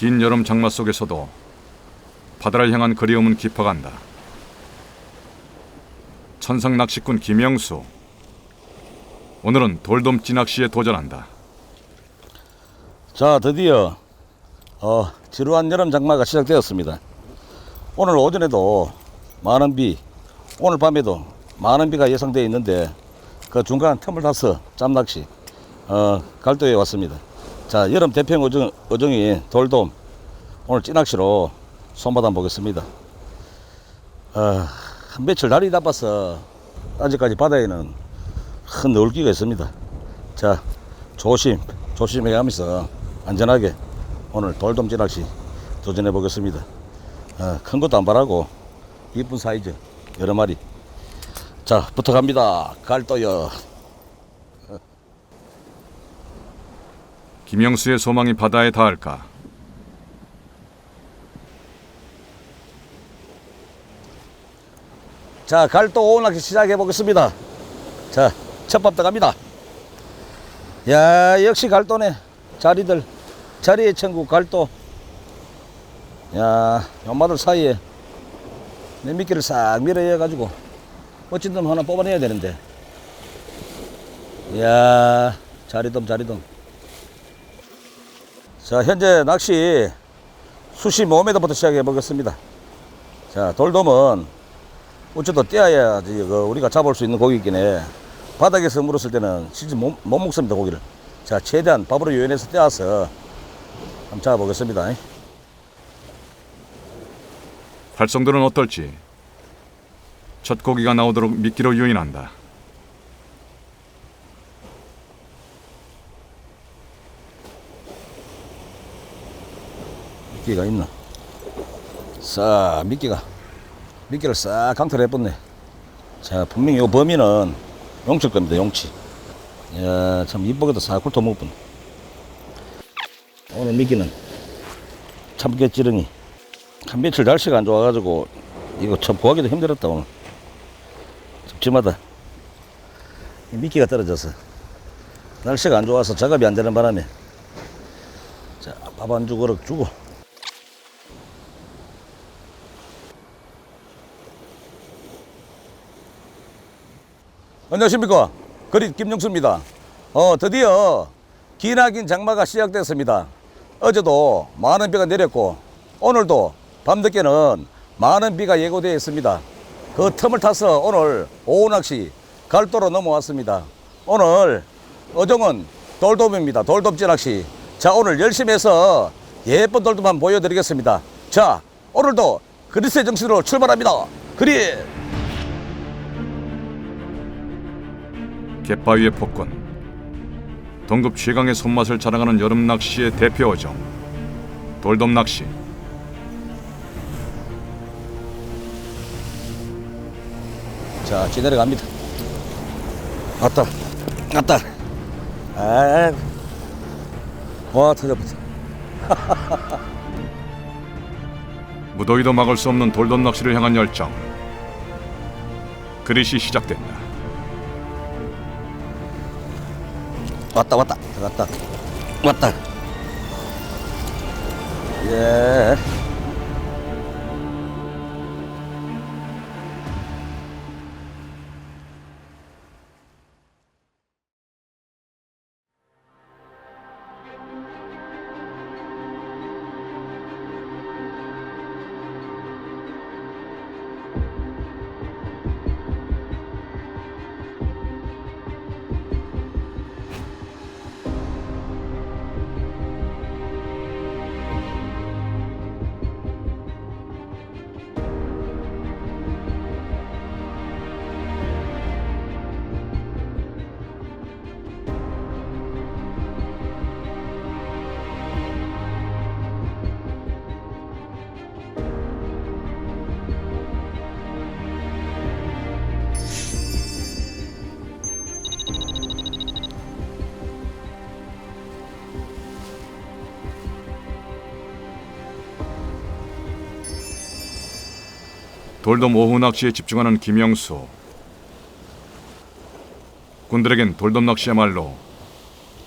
긴 여름 장마 속에서도 바다를 향한 그리움은 깊어간다. 천상 낚시꾼 김영수. 오늘은 돌돔 찌낚시에 도전한다. 자, 드디어 어, 지루한 여름 장마가 시작되었습니다. 오늘 오전에도 많은 비, 오늘 밤에도 많은 비가 예상되어 있는데 그 중간 틈을 타서 짬낚시 어, 갈도에 왔습니다. 자, 여름 대표 어종, 어종이 돌돔 오늘 찌낚시로 손바닥 보겠습니다. 어, 한 며칠 날이 나빠서 아직까지 바다에는 큰 놀기가 있습니다. 자, 조심, 조심해 가면서 안전하게 오늘 돌돔 찌낚시 도전해 보겠습니다. 어, 큰 것도 안 바라고 이쁜 사이즈 여러 마리. 자, 부탁합니다. 갈도요. 김영수의 소망이 바다에 닿을까? 자, 갈도 오낚시 시작해 보겠습니다. 자, 첫밥 들어갑니다. 야, 역시 갈도네. 자리들, 자리의 천국 갈도. 야, 엄마들 사이에 내 미끼를 싹 밀어여가지고 멋진 놈 하나 뽑아내야 되는데. 야, 자리돔, 자리돔. 자, 현재 낚시 수심 5m부터 시작해 보겠습니다. 자, 돌돔은 어쩌다 떼어야 그 우리가 잡을 수 있는 고기이긴 해. 바닥에서 물었을 때는 실제 못, 못 먹습니다, 고기를. 자, 최대한 밥으로 요연해서 떼어서 한번 잡아보겠습니다. 활성도는 어떨지. 첫 고기가 나오도록 미끼로 유인한다. 미끼가 있나? 싹, 미끼가. 미끼를 싹 강탈해 뻗네. 자, 분명히 요 범위는 용칠 겁니다, 용치. 야, 참 이쁘게도 싹 훑어 먹었군. 오늘 미끼는 참깨찌렁이. 한 며칠 날씨가 안 좋아가지고 이거 참 구하기도 힘들었다, 오늘. 이 미끼가 떨어져서. 날씨가 안 좋아서 작업이 안 되는 바람에. 자, 밥 한 주거럭 주고. 안녕하십니까. 그리 김영수입니다. 어, 드디어 기나긴 장마가 시작됐습니다. 어제도 많은 비가 내렸고, 오늘도 밤늦게는 많은 비가 예고되어 있습니다. 그 틈을 타서 오늘 오후 낚시 갈도로 넘어왔습니다. 오늘 어종은 돌돔입니다. 돌돔지 낚시. 자, 오늘 열심히 해서 예쁜 돌돔 한번 보여드리겠습니다. 자, 오늘도 그리스의 정신으로 출발합니다. 그리! 갯바위의 폭군. 동급 최강의 손맛을 자랑하는 여름 낚시의 대표 어종. 돌돔 낚시. 자, 지내려 갑니다. 왔다, 왔다. 아, 와, 터져버렸어. 무더위도 막을 수 없는 돌돔 낚시를 향한 열정. 그릿이 시작된다. 왔다, 왔다, 왔다, 왔다. 예. 돌돔 오후 낚시에 집중하는 김영수. 군들에겐 돌돔 낚시야말로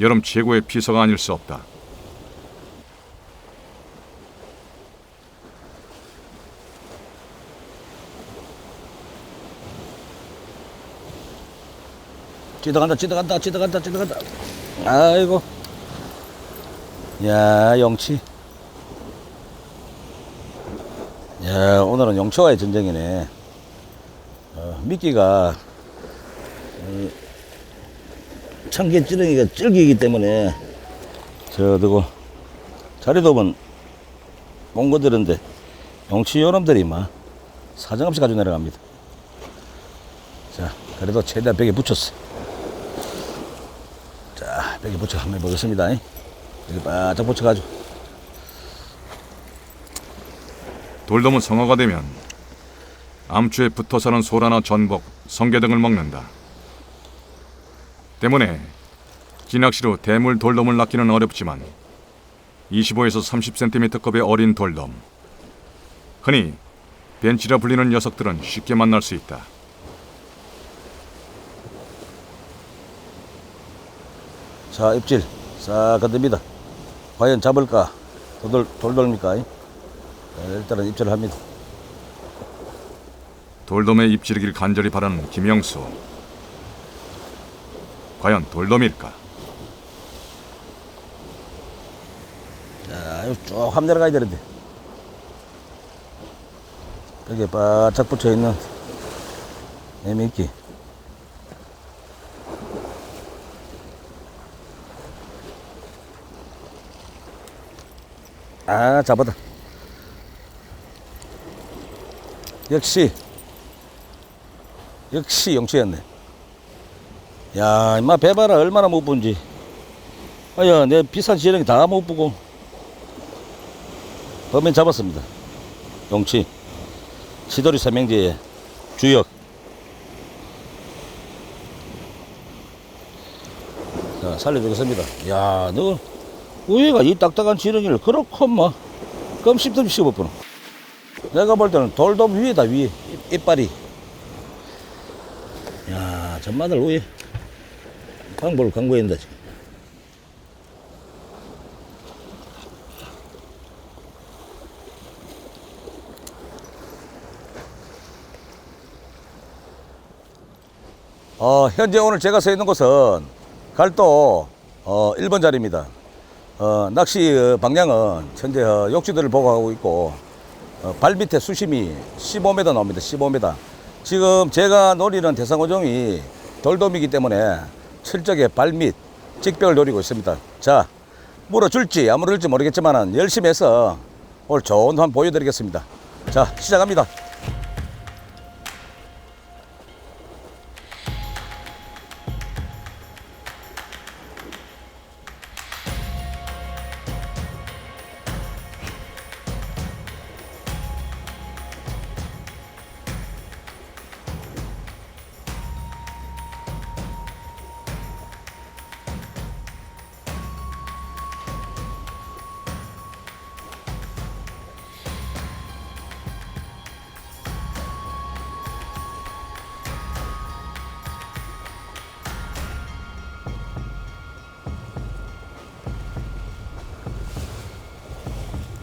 여름 최고의 피서가 아닐 수 없다. 찌들간다 찌들간다 찌들간다 찌들간다 아이고 야 영치 야 오늘은 영치와의 전쟁이네. 어, 미끼가 이, 참깨 찌렁이가 질기기 때문에 저 누구 자리 도면 몽고들인데 영치 요놈들이 막 사정없이 가지고 내려갑니다. 자 그래도 최대한 벽에 붙였어. 자 벽에 붙여 한번 해보겠습니다. 여기 바짝 붙여가지고 돌돔은 성어가 되면 암초에 붙어 사는 소라나 전복, 성게 등을 먹는다. 때문에 기낚시로 대물 돌돔을 낚기는 어렵지만 25에서 30cm급의 어린 돌돔, 흔히 벤치라 불리는 녀석들은 쉽게 만날 수 있다. 자 입질 싹 건듭니다 과연 잡을까 돌돌 돌돌입니까 자, 일단은 입질을 합니다 돌돔의 입질이길 간절히 바라는 김영수. 과연 돌돔일까? 자, 쭉함 내려가야 되는데. 여기 바짝 붙여 있는 애미끼. 아, 잡았다. 역시, 역시 영치였네. 야, 임마, 배 봐라. 얼마나 못 본지. 아야, 내 비싼 지렁이 다 못 보고. 범인 잡았습니다. 용치. 치돌이 삼명제의 주역. 자, 살려주겠습니다. 야, 너, 우유가 이 딱딱한 지렁이를 그렇고, 뭐, 껌 씹듯이 씹어보노. 내가 볼 때는 돌돔 위에다, 위에. 이- 이빨이. 야, 전마들 우유. 광고를 광고했는다, 지금. 어, 현재 오늘 제가 서 있는 곳은 갈도 어, 1번 자리입니다. 어, 낚시 어, 방향은 현재 어, 욕지들을 보고 하고 있고 어, 발 밑에 수심이 15m 나옵니다. 15m. 지금 제가 노리는 대상어종이 돌돔이기 때문에 철저하게 발밑 직벽을 노리고 있습니다. 자, 물어줄지 안 물어줄지 모르겠지만 열심히 해서 오늘 좋은 한 보여드리겠습니다. 자, 시작합니다.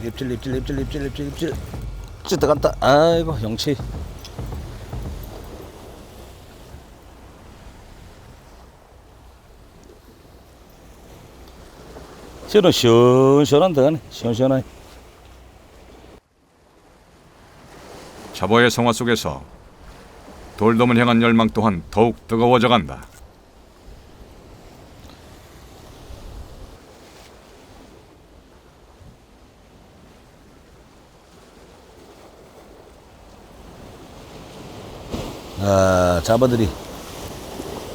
입질 입질 입질 입질 입질 입질. 찌 들어간다. 아이고 영치. 저는 시원시원한 데가네 시원시원하네 자보의 성화 속에서 돌돔을 향한 열망 또한 더욱 뜨거워져 간다. 아 잡아들이.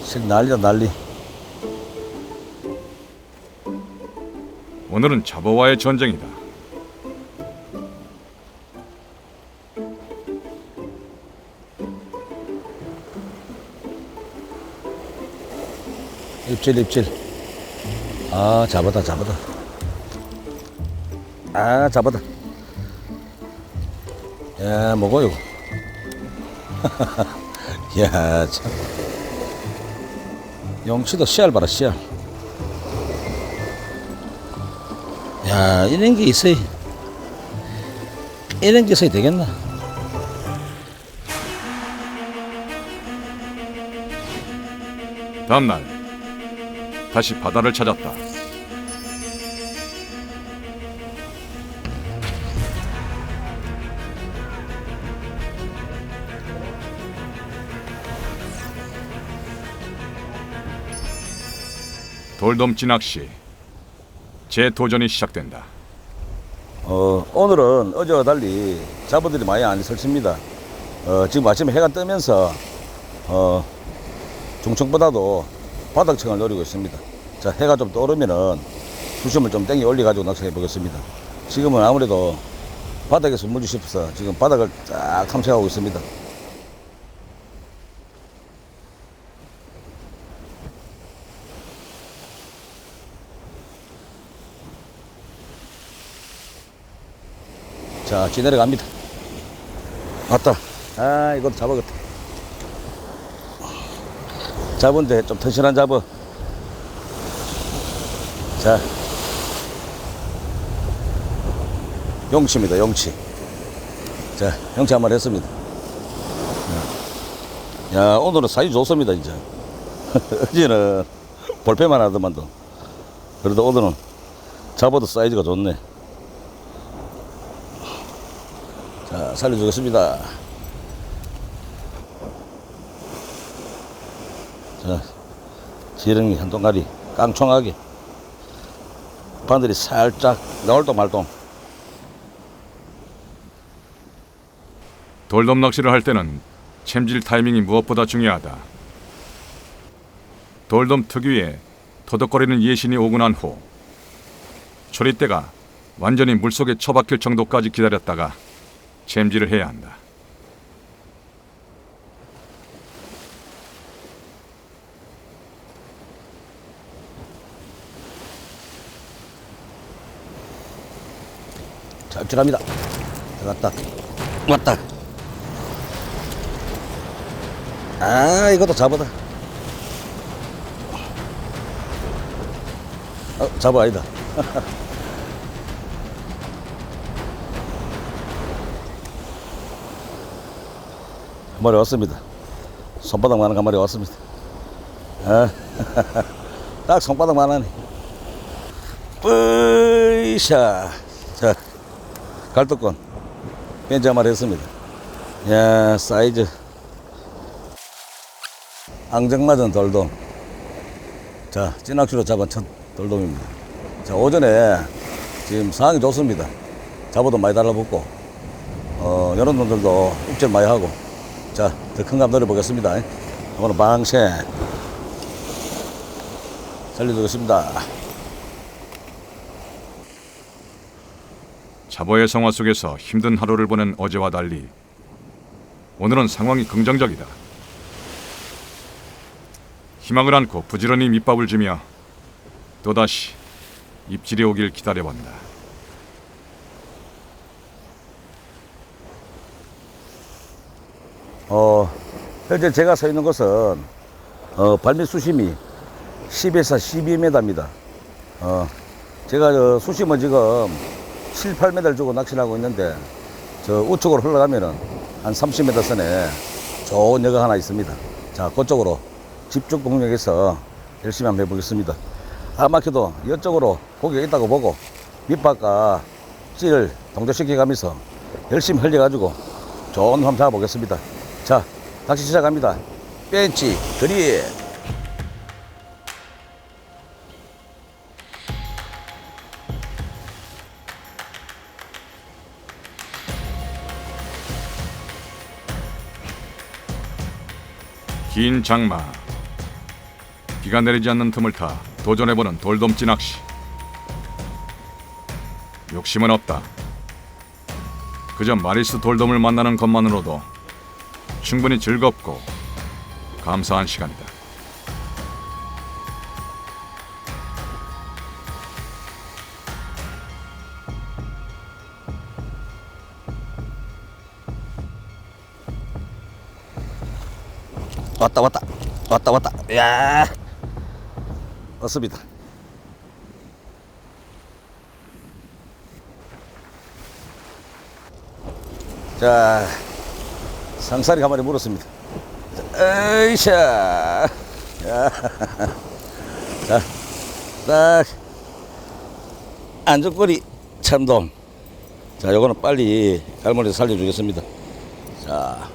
색 난리다 난리. 오늘은 자보와의 전쟁이다. 입질 입질. 아 잡았다 잡았다. 아 잡았다. 야 뭐고 이거 야참. 용치도 씨알 봐라 씨알. 야 이런 게 있어야 이런 게 있어야 되겠나? 다음날 다시 바다를 찾았다. 돌돔 찌낚시 재도전이 시작된다. 어, 오늘은 어제와 달리 잡어들이 많이 안 설칩니다. 어, 지금 아침에 해가 뜨면서 어, 중청보다도 바닥층을 노리고 있습니다. 자, 해가 좀 떠오르면은 수심을 좀 땡겨 올려가지고 낚시해 보겠습니다. 지금은 아무래도 바닥에서 물이 싶어서 지금 바닥을 쫙 탐색하고 있습니다. 자, 지내려 갑니다. 왔다. 아, 이것도 잡아겠다. 잡은데 좀 튼실한 잡어. 자. 용치입니다, 용치. 자, 용치 한 마리 했습니다. 야, 오늘은 사이 좋습니다, 이제. 어제는 볼펜만 하더만도. 그래도 오늘은 잡아도 사이즈가 좋네. 자, 살려주겠습니다. 자, 지렁이 한 동가리 깡총하게 바늘이 살짝 나올동 말동 돌돔 낚시를 할 때는 챔질 타이밍이 무엇보다 중요하다. 돌돔 특유의 터덕거리는 예신이 오고 난 후 초리대가 완전히 물속에 처박힐 정도까지 기다렸다가 챔질을 해야 한다. 짭짤합니다. 왔다. 왔다. 아, 이것도 잡아다. 어, 잡아 아니다. 한 마리 왔습니다. 손바닥만한 한 마리 왔습니다. 아, 딱 손바닥만하네. 뿌이샤. 자, 벤치 한 마리 했습니다. 야 사이즈 앙증맞은 돌돔. 자, 찐낚시로 잡은 첫 돌돔입니다. 자, 오전에 지금 상황이 좋습니다. 잡아도 많이 달라붙고, 어, 여러분들도 입질 많이 하고, 자, 더 큰감 노려보겠습니다. 오늘 방생 살려주겠습니다. 자보의 성화 속에서 힘든 하루를 보낸 어제와 달리 오늘은 상황이 긍정적이다. 희망을 안고 부지런히 밑밥을 주며 또다시 입질이 오길 기다려본다. 어, 현재 제가 서 있는 곳은 어, 발밑 수심이 10에서 12m입니다. 어, 제가 저 수심은 지금 7, 8m 주고 낚시를 하고 있는데 저 우측으로 흘러가면은 한 30m 선에 좋은 여가 하나 있습니다. 자, 그쪽으로 집중 공략해서 열심히 한번 해보겠습니다. 아마켜도 이쪽으로 고기가 있다고 보고 밑바깥 찌를 동조시켜 가면서 열심히 흘려가지고 좋은 함 잡아보겠습니다. 자, 다시 시작합니다. 벤치, 드리. 긴 장마 비가 내리지 않는 틈을 타 도전해보는 돌돔 찌낚시 욕심은 없다 그저 마리스 돌돔을 만나는 것만으로도 충분히 즐겁고 감사한 시간이다 왔다, 왔다. 왔다, 왔다. 야 왔습니다. 자, 상사리 한 마리 물었습니다. 자, 에이샤. 자, 딱 안전거리 참돔. 자, 요거는 빨리 갈머리 살려주겠습니다. 자,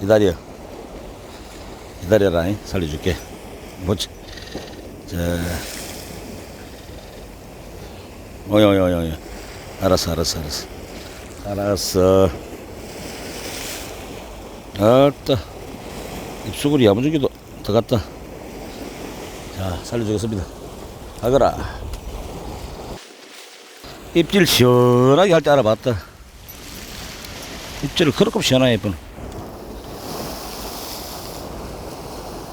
기다려. 기다려라. 잉? 살려줄게. 뭐지? 자, 어여, 어여, 어여. 알았어, 알았어, 알았어. 알았어. 아따. 입수구리 야무지게도 더 갔다. 자, 살려주겠습니다. 가거라. 입질 시원하게 할 줄 알아봤다. 입질을 그렇게 시원하게 해보네.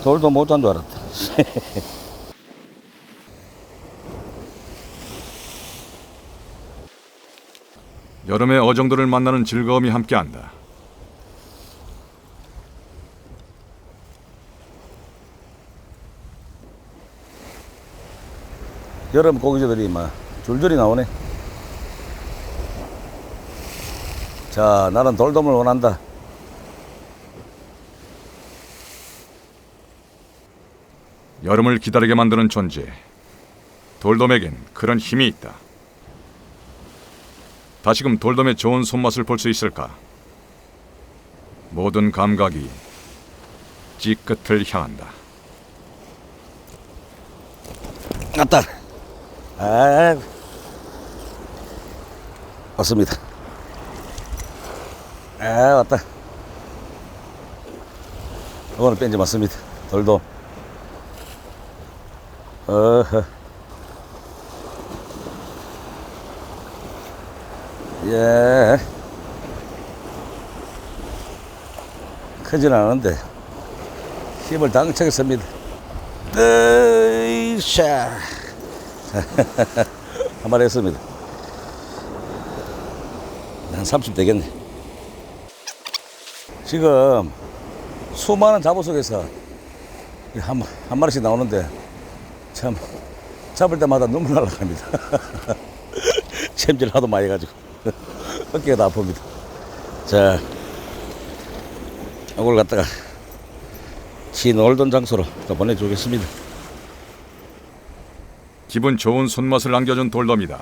돌도 못한 줄 알았다. 여름의 어종들을 만나는 즐거움이 함께한다. 여름 고기들이 막 줄줄이 나오네. 자, 나는 돌돔을 원한다. 여름을 기다리게 만드는 존재. 돌돔에겐 그런 힘이 있다. 다시금 돌돔의 좋은 손맛을 볼 수 있을까? 모든 감각이 찌 끝을 향한다. 왔다. 아, 왔습니다. 아, 왔다. 오늘 뺀지 맞습니다. 돌돔. 어허. 예. 크진 않은데 힘을 당차겠습니다. 으이샤. 한 마리 했습니다. 한 30 되겠네. 지금 수많은 잡어 속에서 한, 한 마리씩 나오는데 참 잡을 때마다 눈물 날라갑니다. 챔질 하도 많이 해가지고 어깨가 다 아픕니다. 자, 이걸 갖다가 지 놀던 장소로 또 보내주겠습니다. 기분 좋은 손맛을 안겨준 돌돔이다.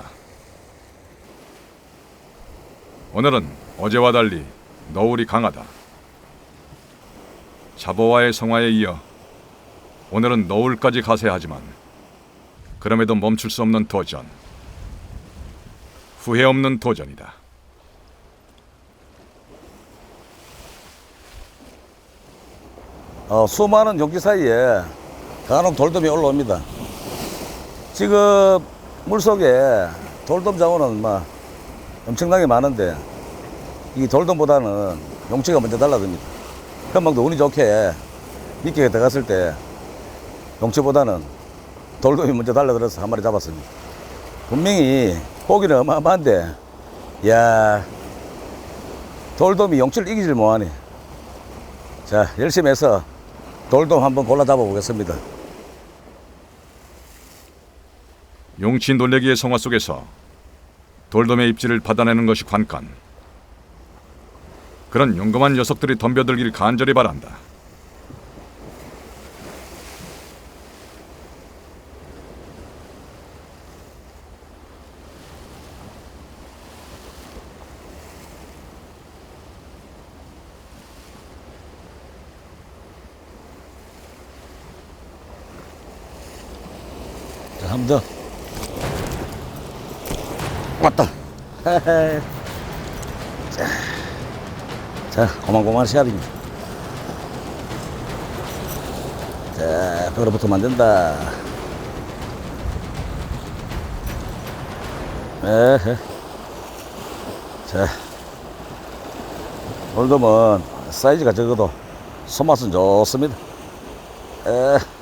오늘은 어제와 달리 너울이 강하다. 자보와의 성화에 이어 오늘은 너울까지 가세하지만 그럼에도 멈출 수 없는 도전. 후회 없는 도전이다. 어, 수많은 용기 사이에 간혹 돌돔이 올라옵니다. 지금 물속에 돌돔 자원은 막 엄청나게 많은데 이 돌돔보다는 용치가 먼저 달라듭니다. 현망도 운이 좋게 미끼가 들어갔을 때 용치보다는 돌돔이 먼저 달라들어서 한 마리 잡았습니다. 분명히 고기는 어마어마한데 야 돌돔이 용치를 이기질 못하네. 자 열심히 해서 돌돔 한번 골라 잡아 보겠습니다. 용치 놀래기의 성화 속에서 돌돔의 입질을 받아내는 것이 관건. 그런 용감한 녀석들이 덤벼들길 간절히 바란다. 왔다. 헤헤. 자, 자, 고만고만 시합입니다. 자, 벽으로부터 만든다. 에헤. 자, 돌돔은 사이즈가 적어도 손맛은 좋습니다. 에.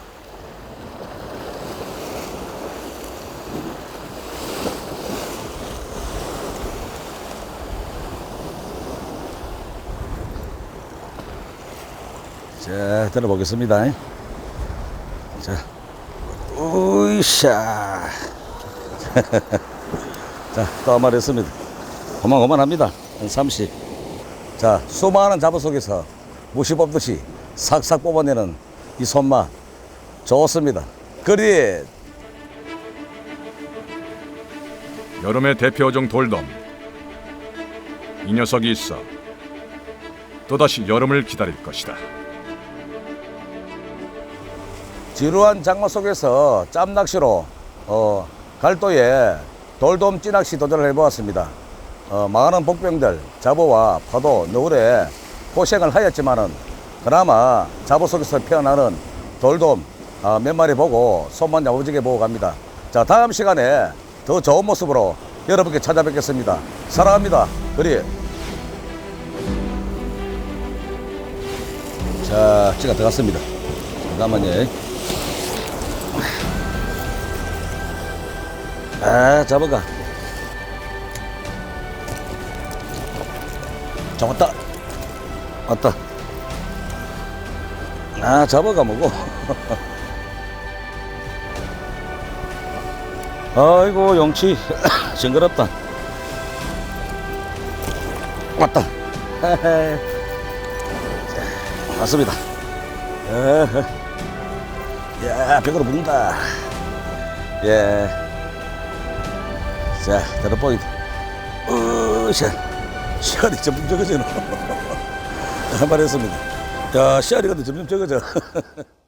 자, 들어보겠습니다. 자, 으쌰. 자, 또한 마리 했습니다. 고만고만합니다. 한 30. 자, 수많은 잡어 속에서 무시 뽑듯이 싹싹 뽑아내는 이 손맛. 좋습니다. 그리 여름의 대표 어종 돌돔. 이 녀석이 있어 또다시 여름을 기다릴 것이다. 지루한 장마 속에서 짬낚시로 어, 갈도에 돌돔 찌낚시 도전을 해보았습니다. 어, 많은 복병들, 자보와 파도, 노을에 고생을 하였지만은 그나마 자보 속에서 피어나는 돌돔 어, 몇 마리 보고 손만 야무지게 보고 갑니다. 자 다음 시간에 더 좋은 모습으로 여러분께 찾아뵙겠습니다. 사랑합니다. 그리. 자, 찌가 들어갔습니다. 잠깐만요. 아, 잡아가. 잡았다. 왔다. 아, 잡아가 뭐고. 아이고, 용치. 징그럽다. 왔다. 에헤. 야, 벽으로 붙는다. 예. 자, 들어보이다. 으쌰. 시간이 점점 적어지노. 한번 했습니다. 야, 시간이 근데 점점 적어져.